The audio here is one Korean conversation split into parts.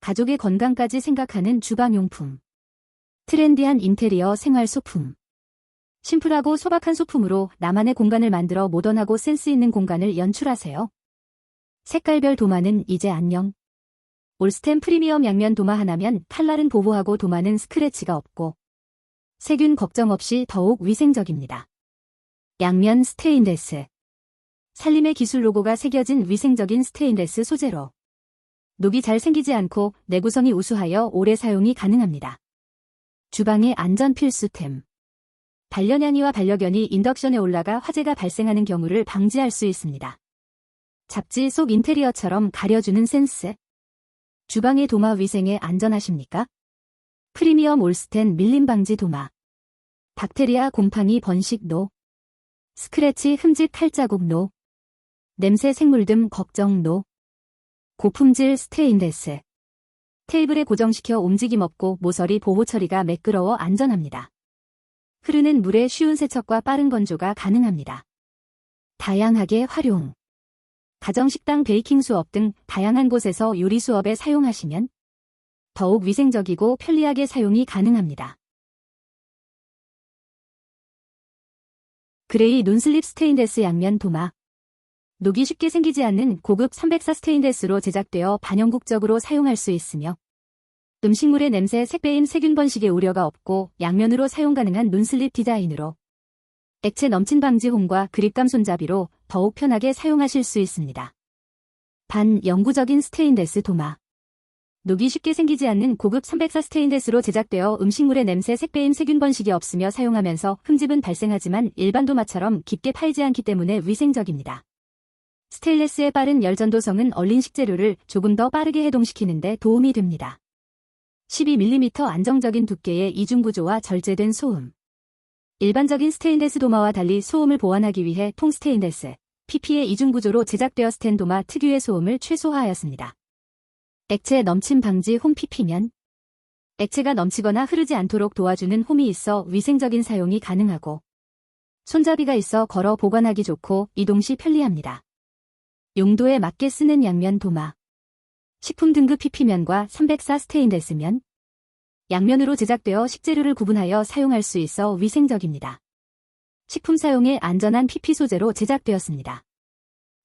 가족의 건강까지 생각하는 주방용품. 트렌디한 인테리어 생활 소품. 심플하고 소박한 소품으로 나만의 공간을 만들어 모던하고 센스 있는 공간을 연출하세요. 색깔별 도마는 이제 안녕. 올스템 프리미엄 양면 도마 하나면 칼날은 보호하고 도마는 스크래치가 없고 세균 걱정 없이 더욱 위생적입니다. 양면 스테인레스. 살림의 기술 로고가 새겨진 위생적인 스테인레스 소재로 녹이 잘 생기지 않고 내구성이 우수하여 오래 사용이 가능합니다. 주방의 안전 필수템. 반려냥이와 반려견이 인덕션에 올라가 화재가 발생하는 경우를 방지할 수 있습니다. 잡지 속 인테리어처럼 가려주는 센스. 주방의 도마 위생에 안전하십니까? 프리미엄 올스텐 밀림 방지 도마. 박테리아 곰팡이 번식 노. 스크래치 흠집 칼자국 노. 냄새 생물듬 걱정 노. 고품질 스테인레스. 테이블에 고정시켜 움직임 없고 모서리 보호 처리가 매끄러워 안전합니다. 흐르는 물에 쉬운 세척과 빠른 건조가 가능합니다. 다양하게 활용. 가정식당 베이킹 수업 등 다양한 곳에서 요리 수업에 사용하시면 더욱 위생적이고 편리하게 사용이 가능합니다. 그레이 논슬립 스테인레스 양면 도마 녹이 쉽게 생기지 않는 고급 304 스테인레스로 제작되어 반영국적으로 사용할 수 있으며 음식물의 냄새, 색배임, 세균 번식의 우려가 없고 양면으로 사용 가능한 논슬립 디자인으로 액체 넘친 방지 홈과 그립감 손잡이로 더욱 편하게 사용하실 수 있습니다. 반영구적인 스테인레스 도마 녹이 쉽게 생기지 않는 고급 304 스테인레스로 제작되어 음식물의 냄새, 색배임, 세균 번식이 없으며 사용하면서 흠집은 발생하지만 일반 도마처럼 깊게 파이지 않기 때문에 위생적입니다. 스테인레스의 빠른 열전도성은 얼린 식재료를 조금 더 빠르게 해동시키는 데 도움이 됩니다. 12mm 안정적인 두께의 이중구조와 절제된 소음. 일반적인 스테인레스 도마와 달리 소음을 보완하기 위해 통 스테인레스, PP의 이중구조로 제작되어 스텐 도마 특유의 소음을 최소화하였습니다. 액체 넘침 방지 홈 PP면 액체가 넘치거나 흐르지 않도록 도와주는 홈이 있어 위생적인 사용이 가능하고 손잡이가 있어 걸어 보관하기 좋고 이동 시 편리합니다. 용도에 맞게 쓰는 양면 도마. 식품 등급 PP면과 304 스테인레스면. 양면으로 제작되어 식재료를 구분하여 사용할 수 있어 위생적입니다. 식품 사용에 안전한 PP 소재로 제작되었습니다.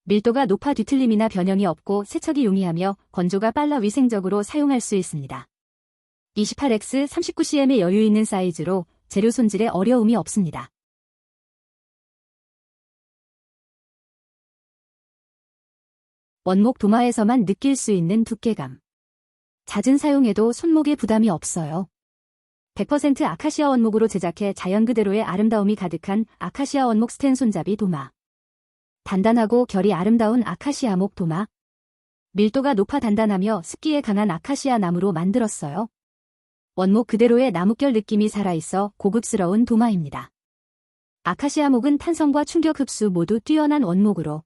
밀도가 높아 뒤틀림이나 변형이 없고 세척이 용이하며 건조가 빨라 위생적으로 사용할 수 있습니다. 28X 39cm의 여유 있는 사이즈로 재료 손질에 어려움이 없습니다. 원목 도마에서만 느낄 수 있는 두께감. 잦은 사용에도 손목에 부담이 없어요. 100% 아카시아 원목으로 제작해 자연 그대로의 아름다움이 가득한 아카시아 원목 스텐 손잡이 도마. 단단하고 결이 아름다운 아카시아 목 도마. 밀도가 높아 단단하며 습기에 강한 아카시아 나무로 만들었어요. 원목 그대로의 나무결 느낌이 살아있어 고급스러운 도마입니다. 아카시아 목은 탄성과 충격 흡수 모두 뛰어난 원목으로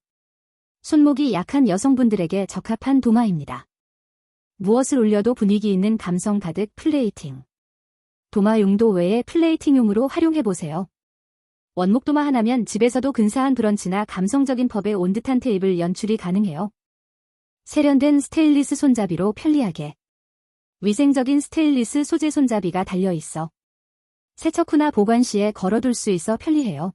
손목이 약한 여성분들에게 적합한 도마입니다. 무엇을 올려도 분위기 있는 감성 가득 플레이팅. 도마 용도 외에 플레이팅용으로 활용해보세요. 원목 도마 하나면 집에서도 근사한 브런치나 감성적인 펍에 온 듯한 테이블 연출이 가능해요. 세련된 스테인리스 손잡이로 편리하게. 위생적인 스테인리스 소재 손잡이가 달려있어. 세척 후나 보관 시에 걸어둘 수 있어 편리해요.